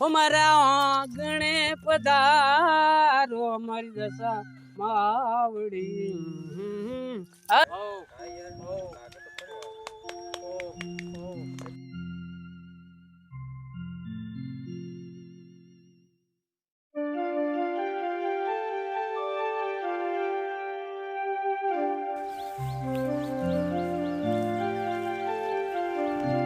હો મારા આંગણે પધારો મારી દશા માવડી.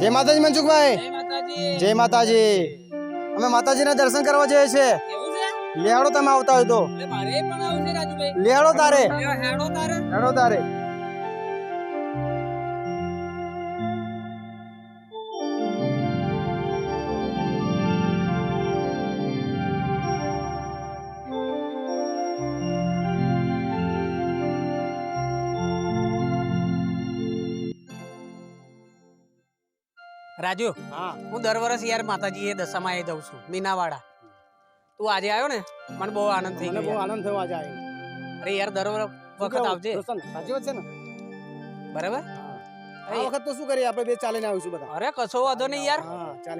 જય માતાજી મનસુખભાઈ. જય માતાજી. જય માતાજી. અમે માતાજીના દર્શન કરવા જઈએ છીએ. છે? તમે આવતા હોય તો. લેહાડો તારે. હેડો તારે. રાજુ હા. હું દર વર્ષ યાર માતાજી એ દશામાં એ દઉં છું મીનાવાડા. તું આજે આવ્યો ને મને બહુ આનંદ થઈ ગયો બહુ આનંદ થયો આજે આવી અરે યાર દર વખત આવજે. સાચી વાત છે ને? બરાબર? આ વખત તો શું કરીએ? આપણે બે ચાલીને આવીશું બધા. અરે કશો વાંધો નહીં યાર.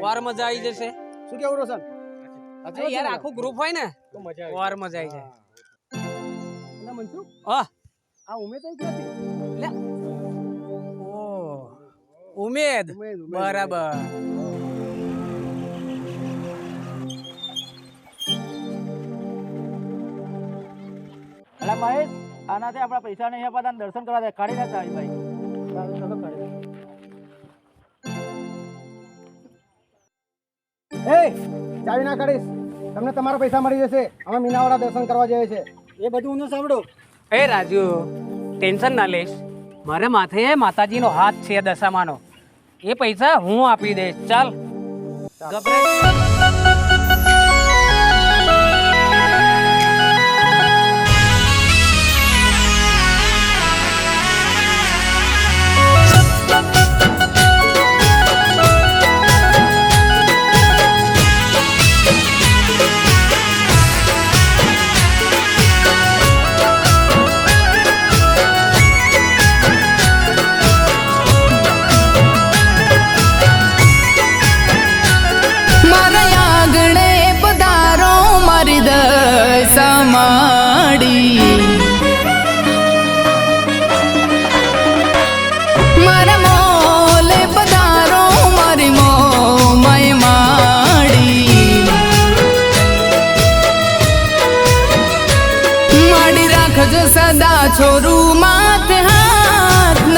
વાર મજા આવી જશે. શું કેવું રોશન? અરે યાર આખું ગ્રુપ હોય ને તો મજા વાર મજા આવી જાય. અને મનસુખ? હા. આ ઉમેદ આવી ક્યાંથી? ઉમેદ. બરાબર. અલા મહેશ આનાથી આપણા પૈસા નહીં આપાતા ને દર્શન કરવા દે કાઢી નાખતા ભાઈ. ઉમેદ. ચાલો, કાઢી એ ચાવી ના કાઢીશ. તમને તમારા પૈસા મળી જશે. અમે મીનાવાળા દર્શન કરવા જઈએ છે. એ બધું હું સાંભળો. એ રાજુ ટેન્શન ના લેશ. મારે માથે માતાજીનો હાથ છે દશામાનો. એ પૈસા હું આપી દઈશ. ચાલ. ગભરાય સદા છોરું માથે હાથ ન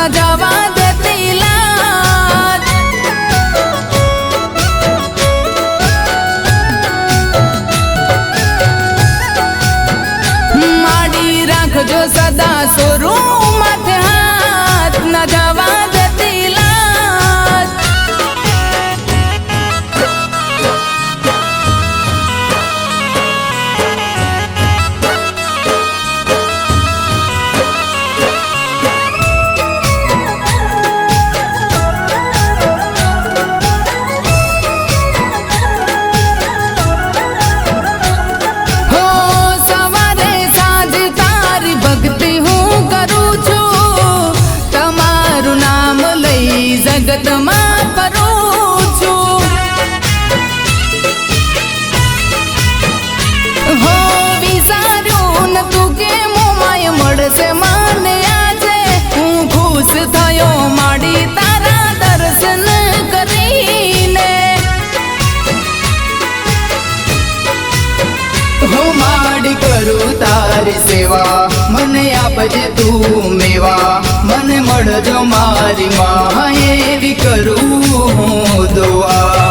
તું મેવા, મને મળજો મારી માં એવી કરું હું દુઆ.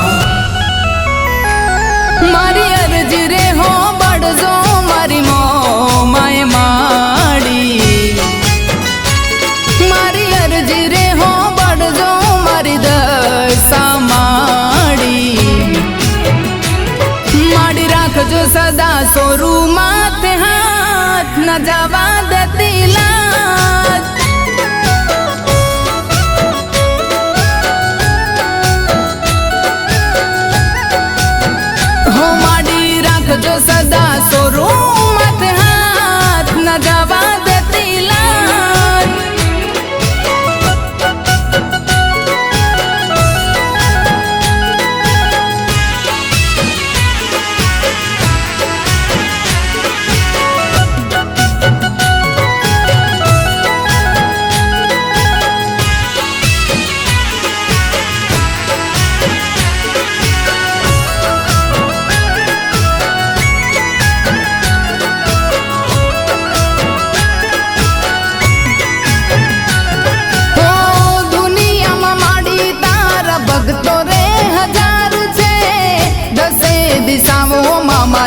મારી અરજી રે હો બળજો મારી મો માય માડી. મારી અરજી રે હો બળજો મારી દશા માડી. માડી રાખજો સદા સોરું માથે હાથ ન જવા દેતી લાજ હો માડી રાખજો સદા સોરું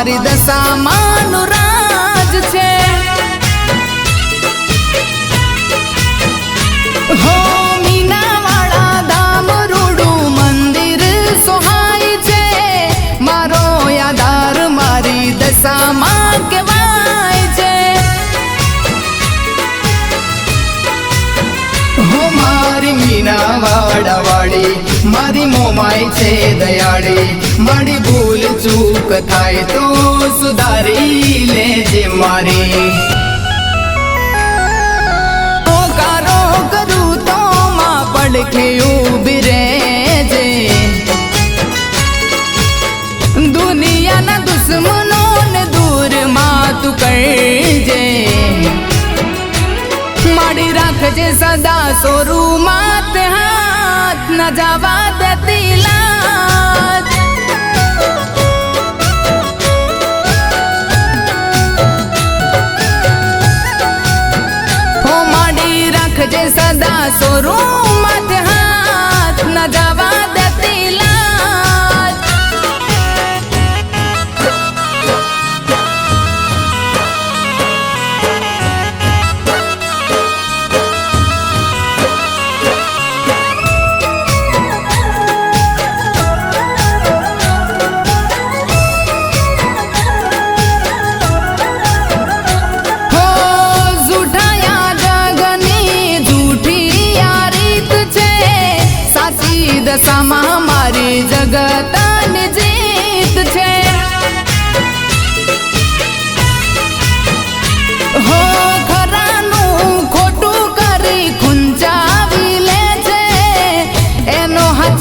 பாரத சாமா મારી મોમાય છે દયાળી મારી ભૂલ ચૂક થાય તો સુધારી લેજે મારી હાથ ન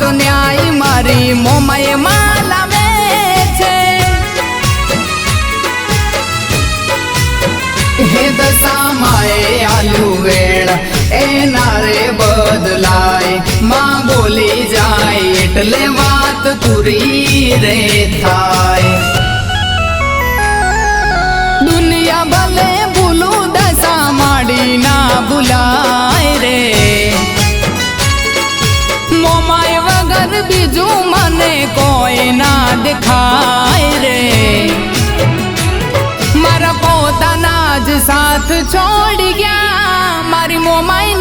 એનો ન્યાય મારી મોમયમાં લાવે છે હે દશામાએ આલુ વેળ એના રે બદલાય. માં બોલી જાય, એટલે વાત પૂરી રે થાય. દુનિયા ભલે ભૂલું દશા માડી ના ભૂલાય ના દેખાય રે. મારા પોતાના જ સાથ છોડી ગયા. મારી મોમાઈ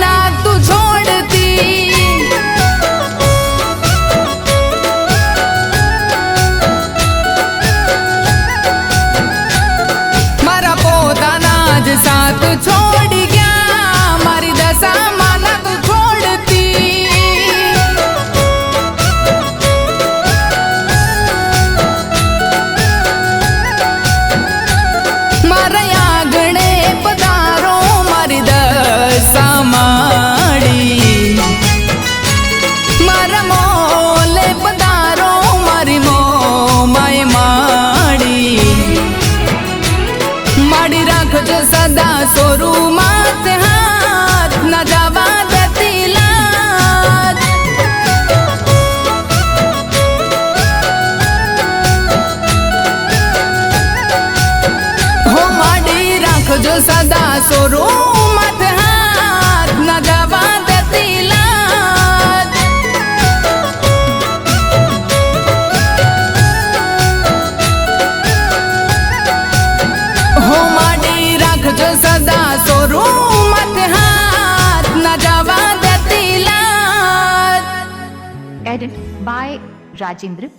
સદા સોરું માથે હાથ ન જવા દેતી લાજ હો માડી રાખજો સદા સોરું માથે હાથ ન જવા દેતી લાજ Edit by Rajendra.